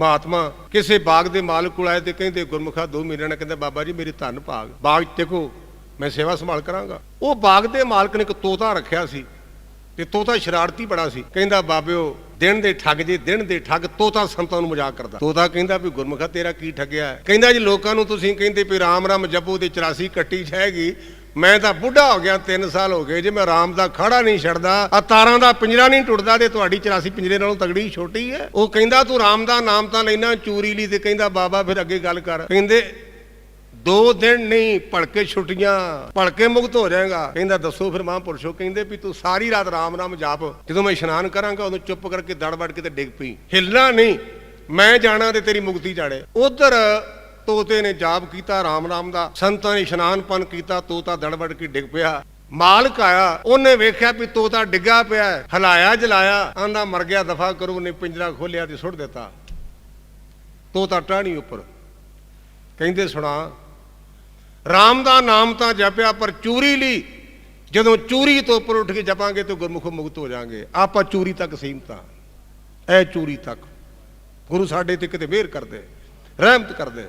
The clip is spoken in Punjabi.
ਮਹਾਤਮਾ ਕਿਸੇ ਬਾਗ ਦੇ ਮਾਲਕ ਕੋਲ ਆਏ ਤੇ ਕਹਿੰਦੇ, ਗੁਰਮੁਖਾ ਦੋ ਮਹੀਨਿਆਂ ਨਾਲ ਕਹਿੰਦਾ, ਬਾਬਾ ਜੀ, ਮੇਰੀ ਧੰਨ ਭਾਗ। ਬਾਗ ਦੇਖੋ, ਮੈਂ ਸੇਵਾ ਸੰਭਾਲ ਕਰਾਂਗਾ। ਉਹ ਬਾਗ ਦੇ ਮਾਲਕ ਨੇ ਇੱਕ ਤੋਤਾ ਰੱਖਿਆ ਸੀ ਤੇ ਤੋਤਾ ਸ਼ਰਾਰਤੀ ਬੜਾ ਸੀ। ਕਹਿੰਦਾ, ਬਾਬਿਓ, ਦਿਨ ਦੇ ਠੱਗ ਜੇ, ਦਿਨ ਦੇ ਠੱਗ ਤੋਤਾ ਸੰਤਾਂ ਨੂੰ ਮਜ਼ਾਕ ਕਰਦਾ। ਤੋਤਾ ਕਹਿੰਦਾ ਵੀ, ਗੁਰਮੁਖਾ ਤੇਰਾ ਕੀ ਠੱਗਿਆ? ਕਹਿੰਦਾ ਜੀ, ਲੋਕਾਂ ਨੂੰ ਤੁਸੀਂ ਕਹਿੰਦੇ ਵੀ, ਰਾਮ ਰਾਮ ਜਪੋ ਤੇ 84 ਕੱਟੀ ਜਾਏਗੀ। ਮੈਂ ਤਾਂ ਬੁੱਢਾ ਹੋ ਗਿਆ 3 ਸਾਲ ਹੋ ਗਏ, ਜੇ ਮੈਂ ਰਾਮ ਦਾ ਖੜਾ ਨਹੀਂ ਛੱਡਦਾ ਆ ਤਾਰਾਂ ਦਾ ਪਿੰਜਰਾ ਨਹੀਂ ਟੁੱਟਦਾ ਤੇ ਤੁਹਾਡੀ 84 ਪਿੰਜਰੇ ਨਾਲੋਂ ਤਗੜੀ ਛੋਟੀ ਹੈ। ਉਹ ਕਹਿੰਦਾ, ਤੂੰ ਰਾਮ ਦਾ ਨਾਮ ਤਾਂ ਲੈਣਾ ਚੂਰੀ ਲਈ ਤੇ ਕਹਿੰਦਾ, ਬਾਬਾ, ਫਿਰ ਅੱਗੇ ਗੱਲ ਕਰ। ਕਹਿੰਦੇ, ਦੋ ਦਿਨ ਨਹੀਂ, ਭਲਕੇ ਛੁੱਟੀਆਂ, ਭਲਕੇ ਮੁਕਤ ਹੋ ਜਾਏਗਾ। ਕਹਿੰਦਾ, ਦੱਸੋ ਫਿਰ ਮਹਾਂਪੁਰਸ਼ੋ। ਕਹਿੰਦੇ ਵੀ, ਤੂੰ ਸਾਰੀ ਰਾਤ ਰਾਮ ਰਾਮ ਜਾਪ। ਜਦੋਂ ਮੈਂ ਇਸ਼ਨਾਨ ਕਰਾਂਗਾ ਉਦੋਂ ਚੁੱਪ ਕਰਕੇ ਦੜ ਵੜ ਕੇ ਤੇ ਡਿੱਗ ਪਈ। ਹਿੱਲਣਾ ਨਹੀਂ, ਮੈਂ ਜਾਣਾ ਤੇ ਤੇਰੀ ਮੁਕਤੀ ਜਾਣੇ ਉਧਰ ਤੋਤੇ ਨੇ ਜਾਪ ਕੀਤਾ, ਰਾਮ ਨਾਮ ਦਾ। ਸੰਤਾਂ ਨੇ ਇਸ਼ਨਾਨਪਨ ਕੀਤਾ, ਤੋਤਾ ਦੜਬੜ ਕੇ ਡਿੱਗ ਪਿਆ। ਮਾਲਕ ਆਇਆ, ਉਹਨੇ ਵੇਖਿਆ ਵੀ ਤੋਤਾ ਡਿੱਗਾ ਪਿਆ ਹੈ। ਹਲਾਇਆ, ਜਲਾਇਆ ਆਂਦਾ ਮਰ ਗਿਆ, ਦਫਾ ਕਰੋ। ਉਹਨੇ ਪਿੰਜਰਾ ਖੋਲਿਆ ਤੇ ਸੁੱਟ ਦਿੱਤਾ। ਤੋਤਾ ਟਾਹਣੀ ਉੱਪਰ। ਕਹਿੰਦੇ, ਸੁਣਾ, ਰਾਮ ਦਾ ਨਾਮ ਤਾਂ ਜਪਿਆ, ਪਰ ਚੂਰੀ ਲਈ ਜਦੋਂ ਚੂਰੀ ਤੋਂ ਉੱਪਰ ਉੱਠ ਕੇ ਜਪਾਂਗੇ ਤੇ ਗੁਰਮੁਖ ਮੁਕਤ ਹੋ ਜਾਾਂਗੇ। ਆਪਾਂ ਚੂਰੀ ਤੱਕ ਸੀਮਤ ਹਾਂ ਐ ਚੂਰੀ ਤੱਕ। ਗੁਰੂ ਸਾਡੇ ਤੇ ਕਿਤੇ ਮਿਹਰ ਕਰਦੇ, ਰਹਿਮਤ ਕਰਦੇ।